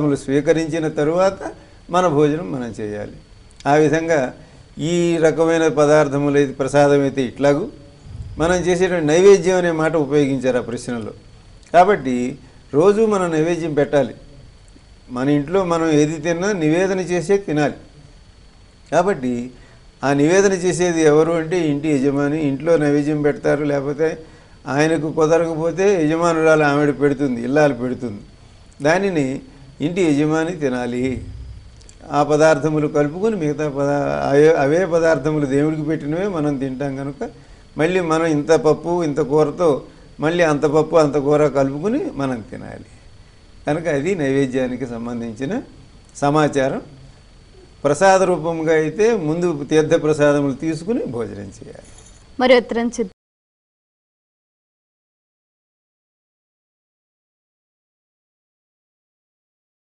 ప్రసాదములు స్వీకరించిన తరువాత మన భోజనం మనం చేయాలి. ఆ విధంగా ఈ రకమైన పదార్థములు అయితే ప్రసాదం అయితే ఇట్లాగూ మనం చేసేటువంటి నైవేద్యం అనే మాట ఉపయోగించారు ఆ ప్రశ్నలో. కాబట్టి రోజు మనం నైవేద్యం పెట్టాలి. మన ఇంట్లో మనం ఏది తిన్నా నివేదన చేసే తినాలి. కాబట్టి ఆ నివేదన చేసేది ఎవరు అంటే ఇంటి యజమాని ఇంట్లో నైవేద్యం పెడతారు లేకపోతే ఆయనకు కుదరకపోతే యజమానురాలు ఆమెడ పెడుతుంది ఇల్లాలు పెడుతుంది. దానిని ఇంటి యజమాని తినాలి. ఆ పదార్థములు కలుపుకొని మిగతా పదా అవే అవే పదార్థములు దేవుడికి పెట్టినవే మనం తింటాం కనుక మళ్ళీ మనం ఇంత పప్పు ఇంత కూరతో మళ్ళీ అంత పప్పు అంత కూర కలుపుకుని మనం తినాలి. కనుక అది నైవేద్యానికి సంబంధించిన సమాచారం. ప్రసాద రూపంగా అయితే ముందు తీర్థ ప్రసాదములు తీసుకుని భోజనం చేయాలి. మరి ఉత్తరం